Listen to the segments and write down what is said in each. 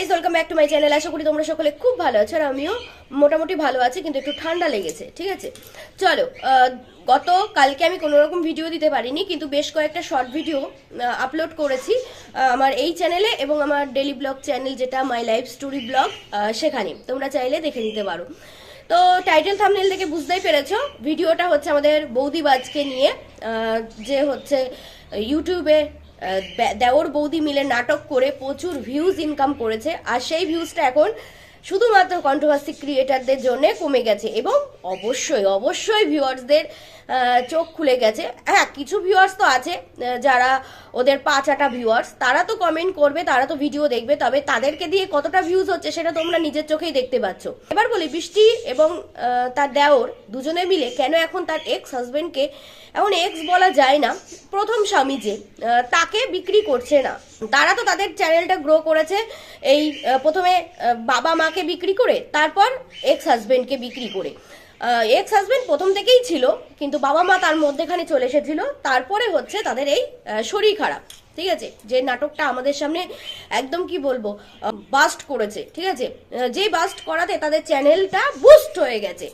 Guys welcome back to my channel আশা করি তোমরা সকলে খুব ভালো আছো আর আমিও মোটামুটি ভালো আছি, কিন্তু একটু ঠান্ডা লেগেছে, ঠিক আছে? চলো গত কালকে আমি কোনো রকম ভিডিও দিতে পারিনি, কিন্তু বেশ কয়েকটা শর্ট ভিডিও আপলোড করেছি আমার এই চ্যানেলে এবং আমার ডেলি ব্লগ চ্যানেল যেটা মাই লাইফ স্টোরি ব্লগ সেখানে। তোমরা চাইলে দেখে নিতে পারো। তো টাইটেল থামনেল দেখে বুঝতেই পেরেছ ভিডিওটা হচ্ছে আমাদের বৌদিবাজকে নিয়ে যে হচ্ছে ইউটিউবে দেওর বৌদি মিলে নাটক করে প্রচুর ভিউজ ইনকাম করেছে। আর সেই ভিউজটা এখন শুধুমাত্র কন্ট্রোভার্সি ক্রিয়েটারদের জন্য কমে গেছে এবং অবশ্যই অবশ্যই ভিউয়ার্সদের চোখ খুলে গেছে। হ্যাঁ কিছু ভিউয়ার্স তো আছে যারা ওদের পাঁচ আটা ভিউয়ার্স তারা তো কমেন্ট করবে, তারা তো ভিডিও দেখবে, তবে তাদেরকে দিয়ে কতটা ভিউজ হচ্ছে সেটা তোমরা নিজের চোখেই দেখতে পাচ্ছ। এবার বলি, বৃষ্টি এবং তার দেওর দুজনে মিলে কেন এখন তার এক্স হাজবেন্ডকে এখন এক্স বলা যায় না, প্রথম স্বামী যে তাকে বিক্রি করছে না। তারা তো তাদের চ্যানেলটা গ্রো করেছে এই প্রথমে বাবা মাকে বিক্রি করে, তারপর এক্স হাজবেন্ডকে বিক্রি করে। এক্স হাজবেন্ড প্রথম থেকেই ছিল, কিন্তু বাবা মা তার মধ্যেখানে চলে এসেছিল, তারপরে হচ্ছে তাদের এই শরীর খারাপ, ঠিক আছে? যে নাটকটা আমাদের সামনে একদম কি বলব বাস্ট করেছে, ঠিক আছে? যে বাস্ট করাতে তাদের চ্যানেলটা বুস্ট হয়ে গেছে।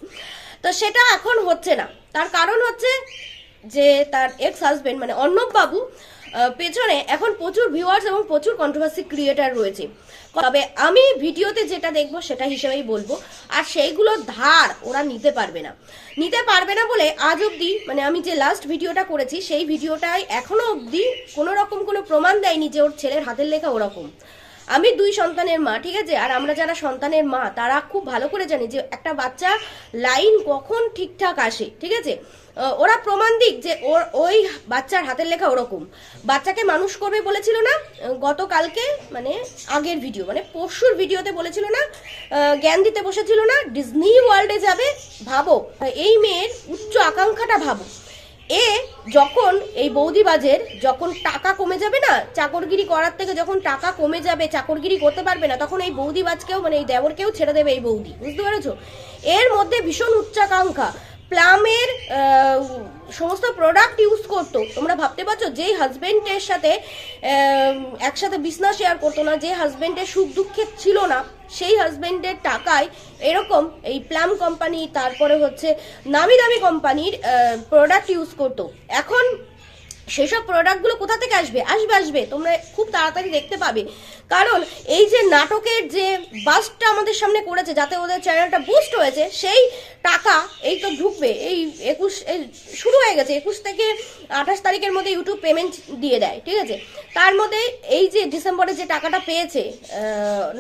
তো সেটা এখন হচ্ছে না। তার কারণ হচ্ছে যে তার এক্স হাজবেন্ড মানে অর্ণব বাবু পেছনে এখন প্রচুর ভিউয়ার্স এবং প্রচুর কন্ট্রোভার্সি ক্রিয়েটার রয়েছে। তবে আমি ভিডিওতে যেটা দেখব সেটা হিসেবেই বলব, আর সেইগুলো ধার ওরা নিতে পারবে না। নিতে পারবে না বলে আজ অবধি মানে আমি যে লাস্ট ভিডিওটা করেছি, সেই ভিডিওটাই এখনও অবধি কোনো রকম কোনো প্রমাণ দেয়নি যে ওর ছেলের হাতের লেখা ওরকম। আমি দুই সন্তানের মা, ঠিক আছে? আর আমরা যারা সন্তানের মা, তারা খুব ভালো করে জানি যে একটা বাচ্চা লাইন কখন ঠিকঠাক আসে, ঠিক আছে? ওরা প্রমাণ দিক যে ওর ওই বাচ্চার হাতের লেখা ওরকম। বাচ্চাকে মানুষ করবে বলেছিল না গতকালকে মানে আগের ভিডিও মানে পরশুর ভিডিওতে বলেছিল না জ্ঞান দিতে বসেছিল না ডিজনি ওয়ার্ল্ডে যাবে, ভাবো। এই মেয়ের উচ্চ আকাঙ্ক্ষাটা ভাবো। এ যখন, এই বৌদিবাজের যখন টাকা কমে যাবে না, চাকরগিরি করার থেকে যখন টাকা কমে যাবে, চাকরগিরি করতে পারবে না, তখন এই বৌদিবাজকেও মানে এই দেবরকেও ছেড়ে দেবে এই বৌদি। বুঝতে পেরেছ? এর মধ্যে ভীষণ উচ্চাকাঙ্ক্ষা। প্লামের সমস্ত প্রোডাক্ট ইউজ করতো। তোমরা ভাবতে পারছ, যেই হাজব্যান্ডের সাথে একসাথে বিছনা শেয়ার করতো না, যে হাজব্যান্ডের সুখ দুঃখে ছিল না, সেই হাজব্যান্ডের টাকায় এরকম এই প্লাম কোম্পানি তারপরে হচ্ছে নামি দামি কোম্পানির প্রোডাক্ট ইউজ করতো। এখন সেসব প্রোডাক্টগুলো কোথা থেকে আসবে? আসবে আসবে। তোমরা খুব তাড়াতাড়ি দেখতে পাবে। কারণ এই যে নাটকের যে বাসটা আমাদের সামনে করেছে, যাতে ওদের চ্যানেলটা বুস্ট হয়েছে, সেই টাকা এই তো ঢুকবে। এই একুশ শুরু হয়ে গেছে। একুশ থেকে আঠাশ তারিখের মধ্যে ইউটিউব পেমেন্ট দিয়ে দেয়, ঠিক আছে? তার মধ্যে এই যে ডিসেম্বরে যে টাকাটা পেয়েছে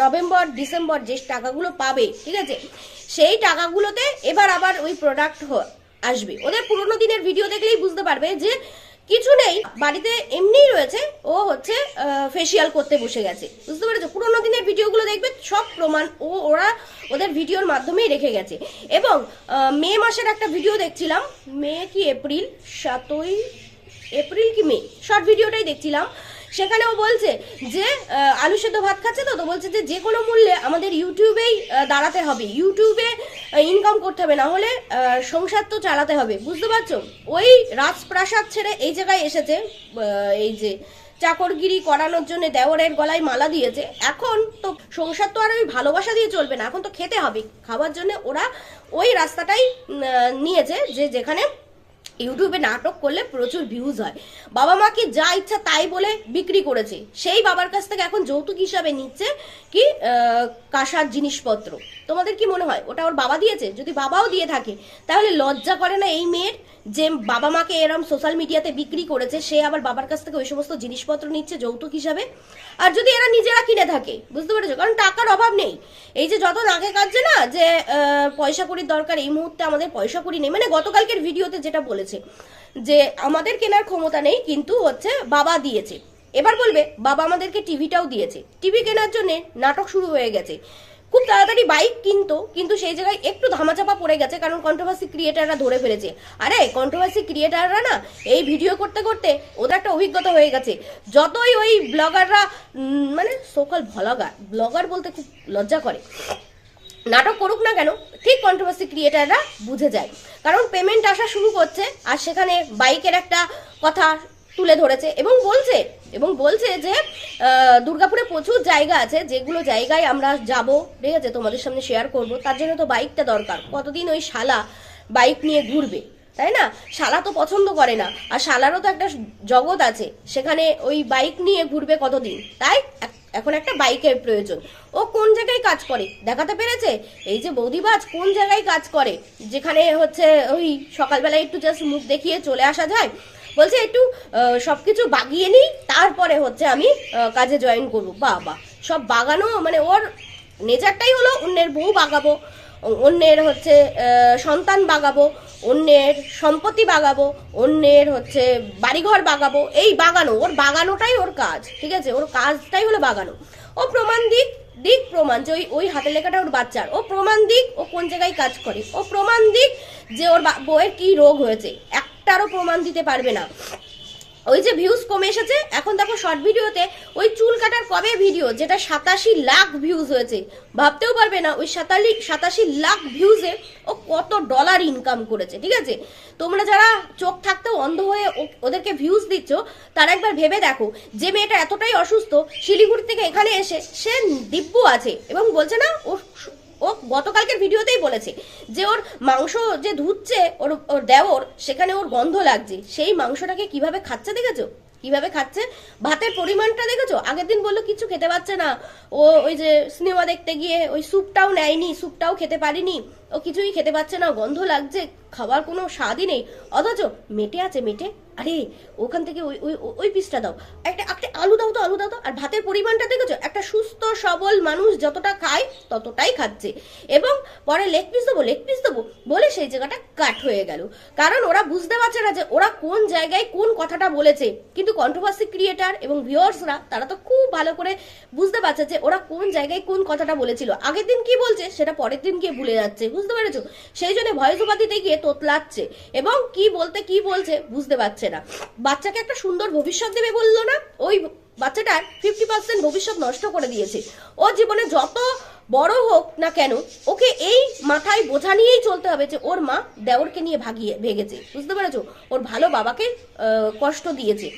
নভেম্বর, ডিসেম্বর যে টাকাগুলো পাবে, ঠিক আছে? সেই টাকাগুলোতে এবার আবার ওই প্রোডাক্ট আসবে। ওদের পুরোনো দিনের ভিডিও দেখলেই বুঝতে পারবে যে কিছু নেই, বাড়িতে এমনিই রয়েছে, ও হচ্ছে ফেসিয়াল করতে বসে গেছে। বুঝতে পেরেছ? পুরোনো দিনের ভিডিওগুলো দেখবে, সব প্রমাণ ও ওরা ওদের ভিডিওর মাধ্যমেই রেখে গেছে। এবং মে মাসের একটা ভিডিও দেখছিলাম, মে কি এপ্রিল, সাতই, এপ্রিল কি মে? শর্ট ভিডিওটাই দেখছিলাম। সেখানেও বলছে যে আলু সেদ্ধ ভাত খাচ্ছে তো তো বলছে যে যে কোনো মূল্যে আমাদের ইউটিউবেই দাঁড়াতে হবে। ইউটিউবে ইনকাম করতে হবে, না হলে সংসার তো চালাতে হবে। বুঝতে পারছ? ওই রাজপ্রাসাদ ছেড়ে এই জায়গায় এসেছে এই যে চাকরগিরি করানোর জন্য দেওরের গলায় মালা দিয়েছে। এখন তো সংসার তো আর ওই ভালোবাসা দিয়ে চলবে না। এখন তো খেতে হবে। খাওয়ার জন্য ওরা ওই রাস্তাটাই নিয়েছে যে যেখানে ইউটিউবে নাটক করলে প্রচুর ভিউজ হয়। বাবা মাকে যা ইচ্ছা তাই বলে বিক্রি করেছে। সেই বাবার কাছ থেকে এখন যৌতুক হিসাবে নিচ্ছে কি কাঁসার জিনিসপত্র। তোমাদের কি মনে হয়? ওটা ওর বাবা দিয়েছে? যদি বাবাও দিয়ে থাকে, তাহলে লজ্জা করে না এই মেয়ের যে বাবা মাকে এরম সোশ্যাল মিডিয়াতে বিক্রি করেছে, সে আবার বাবার কাছ থেকে ওই সমস্ত জিনিসপত্র নিচ্ছে যৌতুক হিসাবে? আর যদি এরা নিজেরা কিনে থাকে, বুঝতে পেরেছ? কারণ টাকার অভাব নেই। এই যে যত নাকে কাটছে না যে পয়সা কড়ির দরকার, এই মুহূর্তে আমাদের পয়সা কড়ি নেই। মানে গতকালকের ভিডিওতে যেটা বলেছে যে আমাদের কেনার ক্ষমতা নেই, কিন্তু হচ্ছে বাবা দিয়েছে। এবার বলবে, বাবা আমাদেরকে টিভিটাও দিয়েছে। টিভি কেনার জন্য নাটক শুরু হয়ে গেছে। খুব তাড়াতাড়ি বাইক কিনতো, কিন্তু সেই জায়গায় একটু ধামাচাপা পড়ে গেছে, কারণ কন্ট্রোভার্সি ক্রিয়েটাররা ধরে ফেলেছে। আরে কন্ট্রোভার্সি ক্রিয়েটাররা না, এই ভিডিও করতে করতে ওদের একটা অভিজ্ঞতা হয়ে গেছে। যতই ওই ব্লগাররা মানে সোকাল ভ্লগার ব্লগার বলতে খুব লজ্জা করে। নাটক করুক না কেন, ঠিক কন্ট্রোভার্সি ক্রিয়েটাররা বুঝে যায়। কারণ পেমেন্ট আসা শুরু করছে, আর সেখানে বাইকের একটা কথা তুলে ধরেছে এবং বলছে এবং বলছে যে দুর্গাপুরে প্রচুর জায়গা আছে, যেগুলো জায়গায় আমরা যাব, ঠিক আছে, তোমাদের সামনে শেয়ার করব, তার জন্য তো বাইকটা দরকার। কতদিন ওই শালা বাইক নিয়ে ঘুরবে, তাই না? শালা তো পছন্দ করে না, আর শালারও তো একটা জগৎ আছে, সেখানে ওই বাইক নিয়ে ঘুরবে কতদিন? তাই এখন একটা বাইকের প্রয়োজন। ও কোন জায়গায় কাজ করে? দেখাতে পেরেছে? এই যে বৌদিবাজ, কোন জায়গায় কাজ করে? যেখানে হচ্ছে ওই সকালবেলায় একটু জাস্ট মুখ দেখিয়ে চলে আসা যায়। বলছে, একটু সব কিছু বাগিয়ে নিই, তারপরে হচ্ছে আমি কাজে জয়েন করব। বা সব বাগানো মানে ওর নেচারটাই হলো অন্যের বউ বাগাবো। অন্যের হচ্ছে সন্তান বাগাবো, অন্যের সম্পত্তি বাগাবো, অন্যের হচ্ছে বাড়িঘর বাগাবো। এই বাগানো, ওর বাগানোটাই ওর কাজ, ঠিক আছে? ওর কাজটাই হলো বাগানো। ও প্রমাণ দিক দিক প্রমাণ, যে ওই ওই হাতে লেখাটা ওর বাচ্চার। ও প্রমাণ দিক ও কোন জায়গায় কাজ করে। ও প্রমাণ দিক যে ওর বউয়ের কি রোগ হয়েছে। একটারও প্রমাণ দিতে পারবে না। ওই যে ভিউজ কমে এসেছে, এখন দেখো শর্ট ভিডিওতে ওই চুল কাটার কবে ভিডিও যেটা সাতাশি লাখ ভিউজ হয়েছে। ভাবতেও পারবে না, ওই সাতালি সাতাশি লাখ ভিউজে ও কত ডলার ইনকাম করেছে, ঠিক আছে? তোমরা যারা চোখ থাকতেও অন্ধ হয়ে ওদেরকে ভিউজ দিচ্ছ, তারা একবার ভেবে দেখো, যে মেয়েটা এতটাই অসুস্থ, শিলিগুড়ি থেকে এখানে এসে, সে দিব্য আছে এবং বলছে না ও ও গতকালকের ভিডিওতেই বলেছে যে ওর মাংস যে ধুচ্ছে, ওর ওর দেওর, সেখানে ওর গন্ধ লাগছে। সেই মাংসটাকে কীভাবে খাচ্ছে দেখেছ? কীভাবে খাচ্ছে? ভাতের পরিমাণটা দেখেছ? আগের দিন বলল, কিছু খেতে পারছে না। ও ওই যে সিনেমা দেখতে গিয়ে ওই স্যুপটাও নেয়নি, স্যুপটাও খেতে পারিনি। ও কিছুই খেতে পারছে না, গন্ধ লাগছে, খাবার কোনো স্বাদই নেই, অথচ মেটে আছে, মেটে। আরে, ওখান থেকে ওই ওই ওই পিসটা দাও। একটা একটা আলু দাও তো, আলু দাও তো। আর ভাতের পরিমাণটা দেখেছ? একটা সুস্থ, সবল মানুষ যতটা খায়, ততটাই খাচ্ছে। এবং পরে লেগ পিস দেবো লেগ পিস দেবো বলে সেই জায়গাটা কাট হয়ে গেল। কারণ ওরা বুঝতে পারছে না যে ওরা কোন জায়গায় কোন কথাটা বলেছে। কিন্তু কন্ট্রোভার্সি ক্রিয়েটার এবং ভিউয়ার্সরা তারা তো খুব ভালো করে বুঝতে পারছে যে ওরা কোন জায়গায় কোন কথাটা বলেছিল। আগের দিন কি বলছে, সেটা পরের দিন গিয়ে ভুলে যাচ্ছে বুঝতে পেরেছ? সেই জন্য ভয়েস দিতে গিয়ে তোতলাচ্ছে। এবং কি বলতে কি বলছে বুঝতে পারছে না। বাচ্চাকে একটা সুন্দর ভবিষ্যৎ দেবে বলল না? ওই বাচ্চাটার ফিফটি পার্সেন্ট ভবিষ্যৎ নষ্ট করে দিয়েছে। ও জীবনে যত বড় হোক না কেন, ওকে এই মাথায় বোঝা নিয়েই চলতে হবে যে ওর মা দেওরকে নিয়ে ভাগিয়ে ভেগেছে। বুঝতে পেরেছ? ওর ভালো বাবাকে কষ্ট দিয়েছে।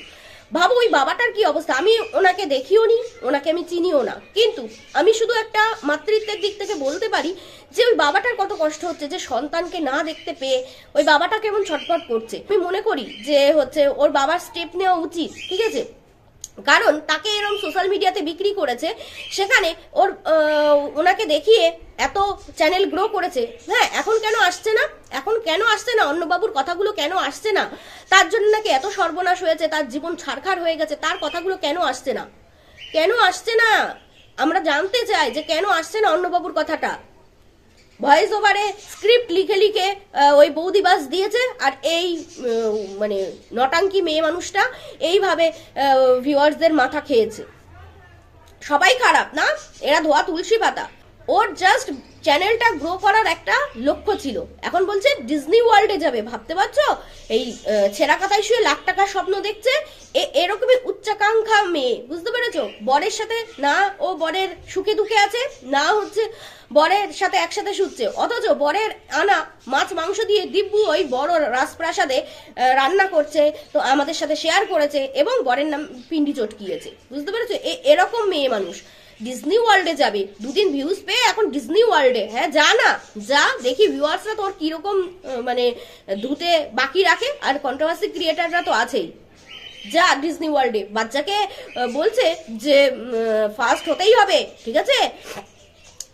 ভাবো ওই বাবাটার কি অবস্থা। আমি ওনাকে দেখিও নি, ওনাকে আমি চিনিও না। কিন্তু আমি শুধু একটা মাতৃত্বের দিক থেকে বলতে পারি যে ওই বাবাটার কত কষ্ট হচ্ছে, যে সন্তানকে না দেখতে পেয়ে ওই বাবাটা কেমন ছটফট করছে। আমি মনে করি যে হচ্ছে ওর বাবার স্টেপ নেওয়া উচিত, ঠিক আছে? কারণ তাকে এরকম সোশ্যাল মিডিয়াতে বিক্রি করেছে, সেখানে ওর ওনাকে দেখিয়ে এত চ্যানেল গ্রো করেছে। হ্যাঁ এখন কেন আসছে না? এখন কেন আসছে না? অন্নবাবুর কথাগুলো কেন আসছে না? তার জন্য নাকি এত সর্বনাশ হয়েছে, তার জীবন ছাড়খাড় হয়ে গেছে, তার কথাগুলো কেন আসছে না? কেন আসছে না? আমরা জানতে চাই যে কেন আসছে না অন্নবাবুর কথাটা। ভয়েস ওভারে স্ক্রিপ্ট লিখে লিখে ওই বৌদিবাস দিয়েছে, আর এই মানে নটাঙ্কি মেয়ে মানুষটা এইভাবে ভিউয়ার্সদের মাথা খেয়েছে। সবাই খারাপ, না? এরা ধোয়া তুলসী পাতা। ওর জাস্ট চ্যানেলটা গ্রো করার একটা লক্ষ্য ছিল। এখন বলছে ডিজনি ওয়ার্ল্ডে যাবে, ভাবতে পারছ? এই ছেঁড়া কাতায় শুয়ে লাখ টাকার স্বপ্ন দেখছে, এ- এরকমই উচ্চাকাঙ্ক্ষা মেয়ে, বুঝতে পেরেছ? বরের সাথে না, ও বরের সুখে দুঃখে আছে, না হচ্ছে বরের সাথে একসাথে শুচ্ছে। অথচ বরের আনা মাছ, মাংস দিয়ে দিব্যু ওই বড় রাজপ্রাসাদে রান্না করছে, তো আমাদের সাথে শেয়ার করেছে, এবং বরের নাম পিন্ডি চটকিয়েছে। বুঝতে পেরেছ? এরকম মেয়ে মানুষ। ডিজনি ওয়ার্ল্ডে যাবে। দুদিন ভিউজ পেয়ে এখন ডিজনি ওয়ার্ল্ডে হ্যাঁ যা না, যা, দেখি ভিউয়ার্সরা তোর কীরকম মানে ধুতে বাকি রাখে, আর কন্ট্রোভার্সি ক্রিয়েটাররা তো আছেই। যা ডিজনি ওয়ার্ল্ডে বাচ্চাকে বলছে যে ফার্স্ট হতেই হবে, ঠিক আছে?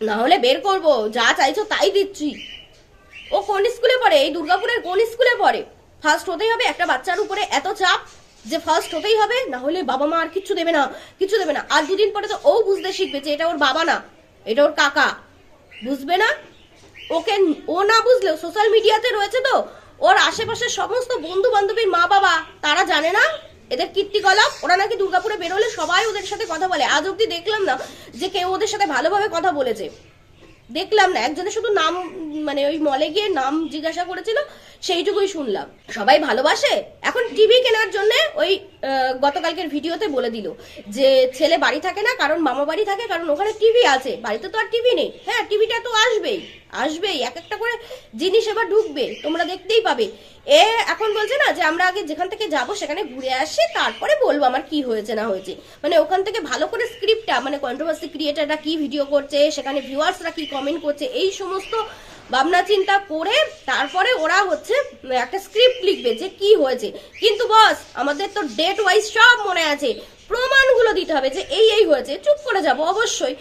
না হলে বের করব, যা চাইছো তাই দিচ্ছি। ও কোন স্কুলে পড়ে? এই দুর্গাপুরের কোন স্কুলে পড়ে? ফার্স্ট হতেই হবে, একটা বাচ্চার উপরে এত চাপ। যে ফার্স্ট হতেই হবে, না হলে বাবা মা আর কিচ্ছু দেবে না কিছু দেবে না। আর দুদিন পরে তো ও বুঝতে শিখবে যে এটা ওর বাবা না, এটা ওর কাকা। বুঝবে না? ওকে ও না বুঝলেও সোশ্যাল মিডিয়াতে রয়েছে তো, ওর আশেপাশের সমস্ত বন্ধু বান্ধবীর মা বাবা, তারা জানে না? এদের কীর্তিকলাপ, ওরা নাকি দুর্গাপুরে বেরোলে সবাই ওদের সাথে কথা বলে। আজ অব্দি দেখলাম না যে কেউ ওদের সাথে ভালোভাবে কথা বলেছে। দেখলাম না, একজনে শুধু নাম মানে ওই মলে গিয়ে নাম জিজ্ঞাসা করেছিল সেইটুকুই শুনলাম। সবাই ভালোবাসে? এখন টিভি কেনার জন্য ওই গতকালকের ভিডিওতে বলে দিল যে ছেলে বাড়ি থাকে না, কারণ মামা বাড়ি থাকে, কারণ ওখানে টিভি আছে। বাড়িতে তো আর টিভি নেই। হ্যাঁ টিভিটা তো আসবেই আসবেই, এক একটা করে জিনিস এবার ঢুকবে, তোমরা দেখতেই পাবে। এ এখন বলছে না যে, আমরা আগে যেখান থেকে যাব সেখানে ঘুরে আসি, তারপরে বলব আমার কি হয়েছে, না হয়েছে। মানে ওখান থেকে ভালো করে স্ক্রিপ্টটা মানে কন্ট্রোভার্সি ক্রিয়েটাররা কি ভিডিও করছে, সেখানে ভিউয়ার্সরা কি কমেন্ট করছে, এই সমস্ত ভাবনা চিন্তা করে তারপরে ওরা হচ্ছে একটা স্ক্রিপ্ট লিখবে যে কি হয়েছে। কিন্তু বস আমাদের তো ডেট ওয়াইজ সব মনে আছে। প্রমাণগুলো দিতে হবে যে এই এই হয়েছে। চুপ করে যাব, অবশ্যই।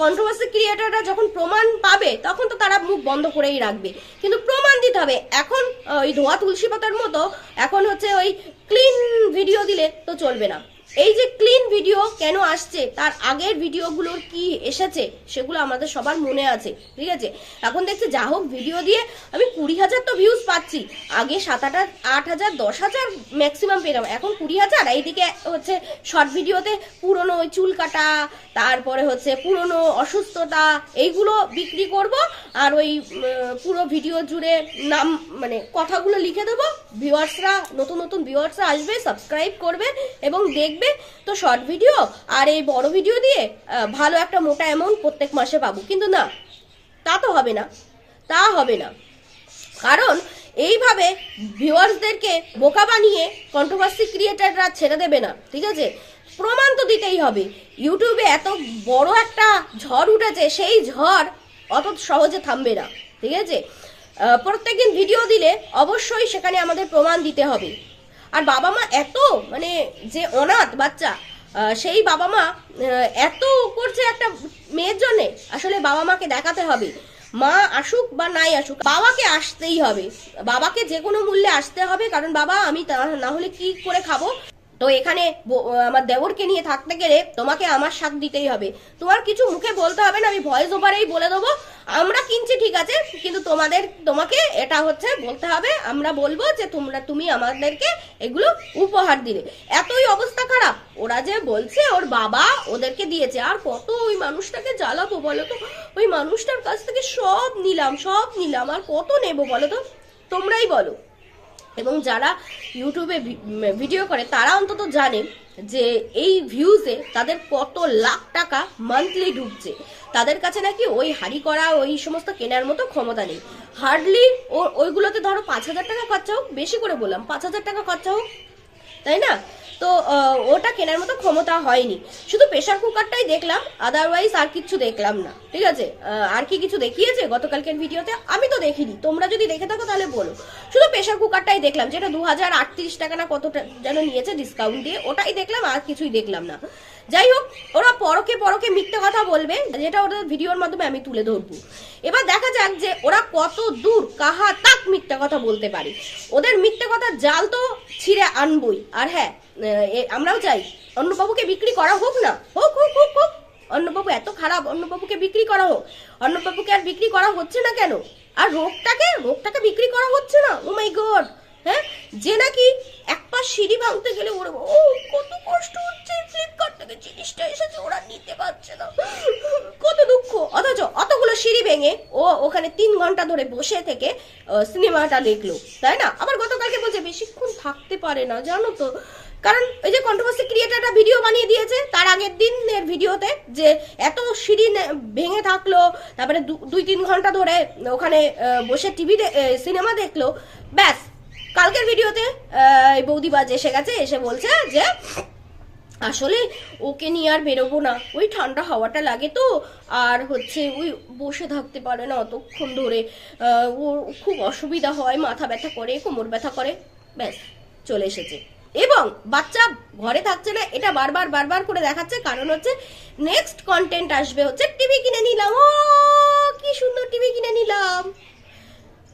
কন্ট্রোভার্সি ক্রিয়েটাররা যখন প্রমাণ পাবে, তখন তো তারা মুখ বন্ধ করেই রাখবে। কিন্তু প্রমাণ দিতে হবে। এখন ওই ধোয়া তুলসী পাতার মতো, এখন হচ্ছে ওই ক্লিন ভিডিও দিলে তো চলবে না। এই যে ক্লিন ভিডিও কেন আসছে, তার আগের ভিডিওগুলোর কি এসেছে, সেগুলো আমাদের সবার মনে আছে, ঠিক আছে? এখন দেখছি যা হোক ভিডিও দিয়ে আমি কুড়ি হাজার তো ভিউজ পাচ্ছি, আগে সাত আট আট হাজার, দশ হাজার ম্যাক্সিমাম পেলাম এখন কুড়ি হাজার এইদিকে হচ্ছে শর্ট ভিডিওতে পুরনো ওই চুল কাটা, তারপরে হচ্ছে পুরনো অসুস্থতা, এইগুলো বিক্রি করব, আর ওই পুরো ভিডিও জুড়ে নাম মানে কথাগুলো লিখে দেবো ভিউয়ার্সরা নতুন নতুন ভিউয়ার্সরা আসবে সাবস্ক্রাইব করবে, এবং দেখবে তো শর্ট ভিডিও আর এই বড় ভিডিও দিয়ে ভালো একটা মোটা অ্যামাউন্ট প্রত্যেক মাসে পাবো। কিন্তু না, তা তো হবে না। তা হবে না। কারণ এইভাবে ভিউয়ার্সদেরকে বোকা বানিয়ে কন্ট্রোভার্সি ক্রিয়েটাররা ছেড়ে দেবে না, ঠিক আছে? প্রমাণ তো দিতেই হবে। ইউটিউবে এত বড় একটা ঝড় উঠেছে, সেই ঝড় অত সহজে থামবে না, ঠিক আছে? প্রত্যেকদিন ভিডিও দিলে অবশ্যই সেখানে আমাদের প্রমাণ দিতে হবে। আর বাবা মা এত মানে যে অনাথ বাচ্চা সেই বাবা মা এত করছে একটা মেয়ের জন্যে, আসলে বাবা মাকে দেখাতে হবে। মা আসুক বা নাই আসুক, বাবাকে আসতেই হবে। বাবাকে যে কোনো মূল্যে আসতে হবে, কারণ বাবা, আমি না হলে কি করে খাব? তো এখানে আমার দেওরকে নিয়ে থাকতে গেলে তোমাকে আমার সাথ দিতেই হবে। তোমার কিছু মুখে বলতে হবে না, আমি ভয়েস ওভারেই বলে দেবো। আমরা কিনছি, ঠিক আছে, কিন্তু তোমাদের, তোমাকে এটা হচ্ছে বলতে হবে, আমরা বলব যে তোমরা, তুমি আমাদেরকে এগুলো উপহার দিলে। এতই অবস্থা খারাপ। ওরা যে বলছে, ওর বাবা ওদেরকে দিয়েছে। আর কত ওই মানুষটাকে জ্বালাবো বলো তো? ওই মানুষটার কাছ থেকে সব নিলাম সব নিলাম। আর কত নেব বলো তো? তোমরাই বলো। এবং যারা ইউটিউবে ভিডিও করে, তারা অন্তত জানে যে এই ভিউজে তাদের কত লাখ টাকা মান্থলি ঢুকছে তাদের কাছে নাকি ওই হাড়ি করা, ওই সমস্ত কেনার মতো ক্ষমতা নেই। হার্ডলি ওইগুলোতে ধরো পাঁচ হাজার টাকা খরচা হোক, বেশি করে বললাম, পাঁচ হাজার টাকা খরচা হোক তাই না? তো ওটা কেনার মতো ক্ষমতা হয়নি। শুধু প্রেশার কুকারটাই দেখলাম আদারওয়াইজ আর কিছু দেখলাম না। ঠিক আছে? আর কি কিছু দেখিয়েছে গতকালকের ভিডিওতে? আমি তো দেখিনি। তোমরা যদি দেখে থাকো তাহলে বলো। শুধু প্রেশার কুকারটাই দেখলাম, যেটা দু হাজার আটত্রিশ টাকা না কতটা যেন নিয়েছে ডিসকাউন্ট দিয়ে, ওটাই দেখলাম, আর কিছুই দেখলাম না। যাই হোক, ওরা পরকে পরকে মিথ্যে কথা বলবে, যেটা ওদের ভিডিওর মাধ্যমে আমি তুলে ধরবো। এবার দেখা যাক যে ওরা কত দূর, কাহা তাক মিথ্যে কথা বলতে পারে। ওদের মিথ্যে কথা জাল তো ছিঁড়ে আনবই। আর হ্যাঁ আমরাও চাই অন্নবাবুকে বিক্রি করা হোক না। হোক হোক হোক হোক। অন্নবাবু এত খারাপ অন্নবাবুকে বিক্রি করা হোক। অন্নবাবুকে আর বিক্রি করা হচ্ছে না কেন? আর রোগটাকে রোগটাকে বিক্রি করা হচ্ছে না? ও মাই গড হ্যাঁ? যে নাকি এক পা সিঁড়ি ভাঙতে গেলে ওরা, ও, কত কষ্ট হচ্ছে। ফ্লিপকার্ট থেকে জিনিসটা এসেছে, ওরা নিতে পারছে না। কত দুঃখ। অথচ অতগুলো সিঁড়ি ভেঙে ও ওখানে তিন ঘণ্টা ধরে বসে থেকে সিনেমাটা দেখল, তাই না? আবার গতকালকে বলছে বেশিক্ষণ থাকতে পারে না, জানো তো। কারণ ওই যে কন্ট্রোভার্সি ক্রিয়েটারটা ভিডিও বানিয়ে দিয়েছে, তার আগের দিনের ভিডিওতে যে এত সিঁড়ি ভেঙে থাকল, তারপরে দুই তিন ঘণ্টা ধরে ওখানে বসে টিভি সিনেমা দেখল, ব্যাস। কালকের ভিডিওতে বৌদিবাজ এসে গেছে, এসে বলছে যে আসলে ওকে নিয়ে আর বেরোবো না। ওই ঠান্ডা হাওয়াটা লাগে তো, আর হচ্ছে ওই বসে থাকতে পারে না অতক্ষণ ধরে। ওর খুব অসুবিধা হয়, মাথা ব্যথা করে, কোমর ব্যথা করে। ব্যাস, চলে এসেছে। এবং বাচ্চা ঘরে থাকছে না, এটা বারবার বারবার করে দেখাচ্ছে। কারণ হচ্ছে নেক্সট কন্টেন্ট আসবে হচ্ছে টিভি কিনে নিলাম। ও কি সুন্দর টিভি কিনে নিলাম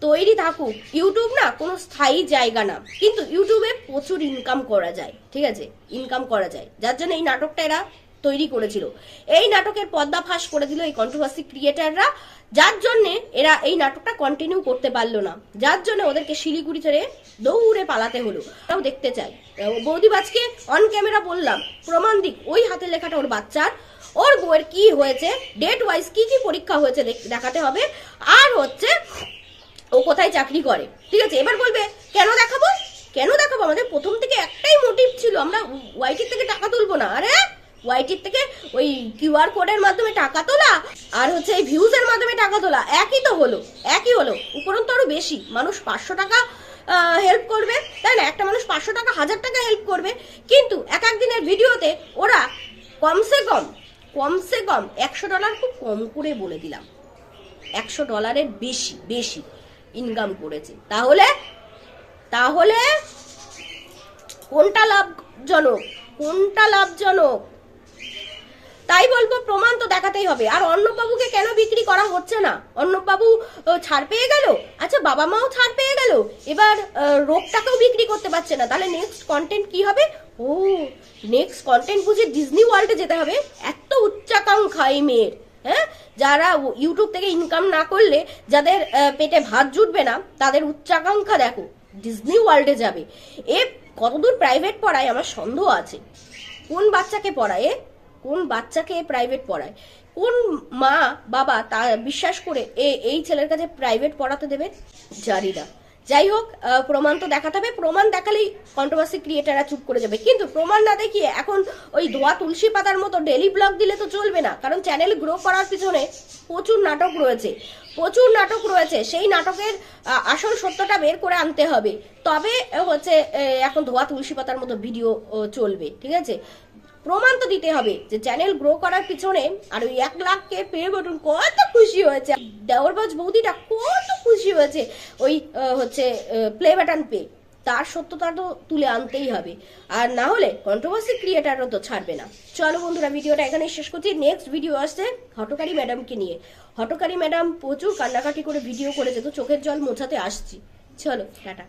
তৈরি থাকুক ইউটিউব না কোনো স্থায়ী জায়গা না। কিন্তু ইউটিউবে প্রচুর ইনকাম করা যায়, ঠিক আছে? ইনকাম করা যায়। যার জন্য এই নাটকটা এরা তৈরি করেছিল। এই নাটকের পর্দা ফাঁস করে দিল এই কন্ট্রোভার্সি ক্রিয়েটাররা যার জন্যে এরা এই নাটকটা কন্টিনিউ করতে পারল না। যার জন্য ওদেরকে শিলিগুড়ি ছেড়ে দৌড়ে পালাতে হলো। তাও দেখতে চাই। বৌদিবাজকে অন ক্যামেরা বললাম, প্রমাণ দিক, ওই হাতে লেখাটা ওর বাচ্চার। ওর বউয়ের কি হয়েছে? ডেট ওয়াইজ কি কি পরীক্ষা হয়েছে দেখ- দেখাতে হবে। আর হচ্ছে ও কোথায় চাকরি করে? ঠিক আছে, এবার বলবে, কেন দেখাবো? কেন দেখাবো? আমাদের প্রথম থেকে একটাই মোটিভ ছিল, আমরা ওয়াইটির থেকে টাকা তুলবো না। আরে ওয়াইটির থেকে ওই কিউআর কোডের মাধ্যমে টাকা তোলা, আর হচ্ছে এই ভিউজের মাধ্যমে টাকা তোলা, একই তো হলো, একই হলো। উপরন্তু আরও বেশি, মানুষ পাঁচশো টাকা হেল্প করবে, তাই না? একটা মানুষ পাঁচশো টাকা, হাজার টাকা হেল্প করবে। কিন্তু এক এক দিনের ভিডিওতে ওরা কমসে কম কমসে কম একশো ডলার খুব কম করে বলে দিলাম। একশো ডলারের বেশি বেশি। ইনকাম করেছে। তাহলে তাহলে কোনটা লাভজনক? কোনটা লাভজনক? তাই বলব প্রমাণ তো দেখাতেই হবে। আর অর্ণববাবুকে কেন বিক্রি করা হচ্ছে না? আহ, ছাড় পেয়ে গেল? আচ্ছা বাবা মাও ছাড় পেয়ে গেল? এবার রোগটাকেও বিক্রি করতে পারছে না। তাহলে নেক্সট কন্টেন্ট কি হবে? ও নেক্সট কন্টেন্ট বুঝে ডিজনি ওয়ার্ল্ডে যেতে হবে। এত উচ্চাকাঙ্ক্ষা এই মেয়ের। হ্যাঁ? যারা ইউটিউব থেকে ইনকাম না করলে যাদের পেটে ভাত জুটবে না, তাদের উচ্চাকাঙ্ক্ষা দেখো ডিজনি ওয়ার্ল্ডে যাবে। এ কতদূর প্রাইভেট পড়ায় আমার সন্দেহ আছে। কোন বাচ্চাকে পড়ায় এ? কোন বাচ্চাকে প্রাইভেট পড়ায়? কোন মা, বাবা তা বিশ্বাস করে এ, এই ছেলের কাছে প্রাইভেট পড়াতে দেবে? জানি না। যাই হোক প্রমাণ তো দেখাতে হবে। প্রমাণ দেখালেই কন্ট্রোভার্সি ক্রিয়েটাররা চুপ করে যাবে। কিন্তু প্রমাণ না দেখিয়ে এখন ওই ধোয়া তুলসী পাতার মতো ডেলি ব্লগ দিলে তো চলবে না। কারণ চ্যানেল গ্রো করার পিছনে প্রচুর নাটক রয়েছে। প্রচুর নাটক রয়েছে। সেই নাটকের আসল সত্যটা বের করে আনতে হবে। তবে হচ্ছে এখন ধোয়া তুলসী পাতার মতো ভিডিও চলবে। ঠিক আছে? প্রমাণ তো দিতে হবে যে চ্যানেল গ্রো করার পিছনে আর ওই এক লাখকে পেয়ে বটুন, কত খুশি হয়েছে। দেওয়ারবাজ বৌদিটা কত খুশি হয়েছে ওই হচ্ছে প্লে বাটন পে তার সত্যতা তো তুলে আনতেই হবে। আর না হলে কন্ট্রোভার্সি ক্রিয়েটারও তো ছাড়বে না। চলো বন্ধুরা, ভিডিওটা এখানে শেষ করছি। নেক্সট ভিডিও আসছে হটকারী ম্যাডামকে নিয়ে। হটকারী ম্যাডাম প্রচুর কান্নাকাটি করে ভিডিও করেছে, তো চোখের জল মোছাতে আসছি। চলো, টাটা।